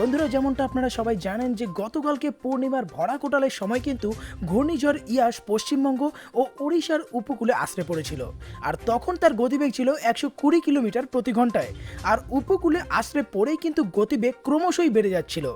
বন্ধুরা, যেমনটা আপনারা সবাই জানেন যে গতকালকে পূর্ণিমার ভরা কোটালের সময় কিন্তু ঘূর্ণিঝড় ইয়াস পশ্চিমবঙ্গ ও ওড়িশার উপকূলে আশ্রে পড়েছিল। আর তখন তার গতিবেগ ছিল একশো কুড়ি কিলোমিটার প্রতি ঘন্টায়। আর উপকূলে আশ্রে পড়েই কিন্তু গতিবেগ ক্রমশই বেড়ে যাচ্ছিল,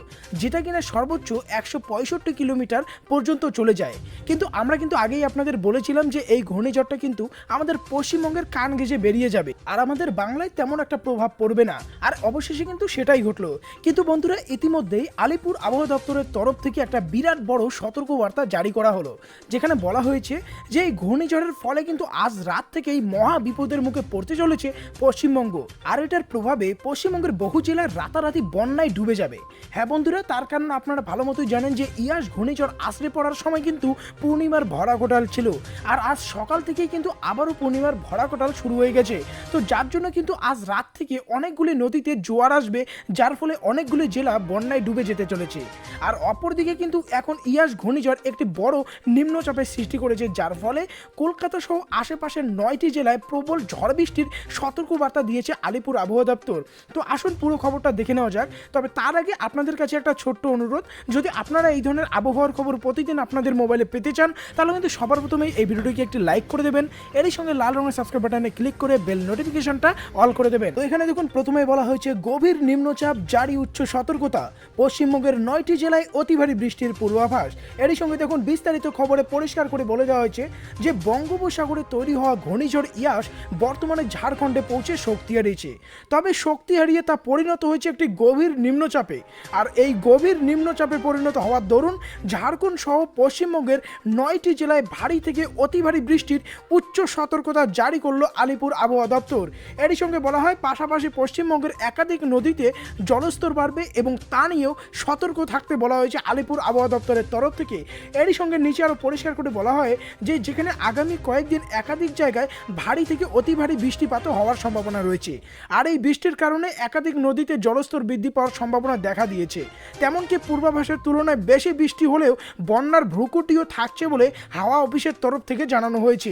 যেটা কিনা সর্বোচ্চ একশো পঁয়ষট্টি কিলোমিটার পর্যন্ত চলে যায়। কিন্তু আমরা কিন্তু আগেই আপনাদের বলেছিলাম যে এই ঘূর্ণিঝড়টা কিন্তু আমাদের পশ্চিমবঙ্গের কান ঘেঁষে বেরিয়ে যাবে। আর আমাদের বাংলায় তেমন একটা প্রভাব পড়বে না। আর অবশেষে কিন্তু সেটাই ঘটলো। কিন্তু বন্ধুরা, ইতিমধ্যেই আলিপুর আবহাওয়া দপ্তরের তরফ থেকে একটা বিরাট বড় সতর্কবার্তা জারি করা হলো, যেখানে বলা হয়েছে যে এই ঘূর্ণিঝড়ের ফলে কিন্তু আজ রাত থেকেই মহা বিপদের মুখে পড়তে চলেছে পশ্চিমবঙ্গ। আর এটার প্রভাবে পশ্চিমবঙ্গের বহু জেলায় রাতারাতি বন্যায় ডুবে যাবে। হ্যাঁ বন্ধুরা, তার কারণ আপনারা ভালো মতোই জানেন যে ইয়াস ঘূর্ণিঝড় আশ্রে পড়ার সময় কিন্তু পূর্ণিমার ভরা কোটাল ছিল। আর আজ সকাল থেকেই কিন্তু আবারও পূর্ণিমার ভরা কোটাল শুরু হয়ে গেছে। তো যার জন্য কিন্তু আজ রাত থেকে অনেকগুলি নদীতে জোয়ার আসবে, যার ফলে অনেকগুলি জেলা বন্যায় ডুবে যেতে চলেছে। আর অপরদিকে কিন্তু এখন ইয়াস ঘূর্ণিঝড় একটি বড় নিম্নচাপের সৃষ্টি করেছে, যার ফলে কলকাতা সহ আশেপাশের নয়টি জেলায় প্রবল ঝড় বৃষ্টির সতর্কবার্তা দিয়েছে আলিপুর আবহাওয়া দপ্তর। তো আসুন পুরো খবরটা দেখে নেওয়া যাক। তবে তার আগে আপনাদের কাছে একটা ছোট্ট অনুরোধ, যদি আপনারা এই ধরনের আবহাওয়ার খবর প্রতিদিন আপনাদের মোবাইলে পেতে চান, তাহলে কিন্তু সবার প্রথমেই এই ভিডিওটিকে একটি লাইক করে দেবেন, এরই সঙ্গে লাল রঙের সাবস্ক্রাইব বাটনে ক্লিক করে বেল নোটিফিকেশনটা অল করে দেবেন। তো এখানে দেখুন প্রথমে বলা হয়েছে, গভীর নিম্নচাপ, জারি উচ্চ সতর্কতা। পশ্চিমবঙ্গের নয়টি জেলায় অতি ভারী বৃষ্টির পূর্বাভাস। এরই সঙ্গে দেখুন বিস্তারিত খবরে পরিষ্কার করে বলে দেওয়া হয়েছে যে, বঙ্গোপসাগরে তৈরি হওয়া ঘূর্ণিঝড় ইয়াস বর্তমানে ঝাড়খণ্ডে পৌঁছে শক্তি হারিয়েছে। তবে শক্তি হারিয়ে তা পরিণত হয়েছে একটি গভীর নিম্নচাপে। আর এই গভীর নিম্নচাপে পরিণত হওয়ার দরুন ঝাড়খণ্ড সহ পশ্চিমবঙ্গের নয়টি জেলায় ভারী থেকে অতি ভারী বৃষ্টির উচ্চ সতর্কতা জারি করল আলিপুর আবহাওয়া দপ্তর। এরই সঙ্গে বলা হয়, পাশাপাশি পশ্চিমবঙ্গের একাধিক নদীতে জলস্তর বাড়বে এবং তা নিয়েও সতর্ক থাকতে বলা হয়েছে আলিপুর আবহাওয়া দপ্তরের তরফ থেকে। এরই সঙ্গে নিচে আরও পরিষ্কার করে বলা হয় যে, যেখানে আগামী কয়েকদিন একাধিক জায়গায় ভারী থেকে অতি ভারী বৃষ্টিপাতও হওয়ার সম্ভাবনা রয়েছে। আর এই বৃষ্টির কারণে একাধিক নদীতে জলস্তর বৃদ্ধি পাওয়ার সম্ভাবনা দেখা দিয়েছে। তেমনকি পূর্বাভাসের তুলনায় বেশি বৃষ্টি হলেও বন্যার ভ্রুকুটিও থাকছে বলে হাওয়া অফিসের তরফ থেকে জানানো হয়েছে।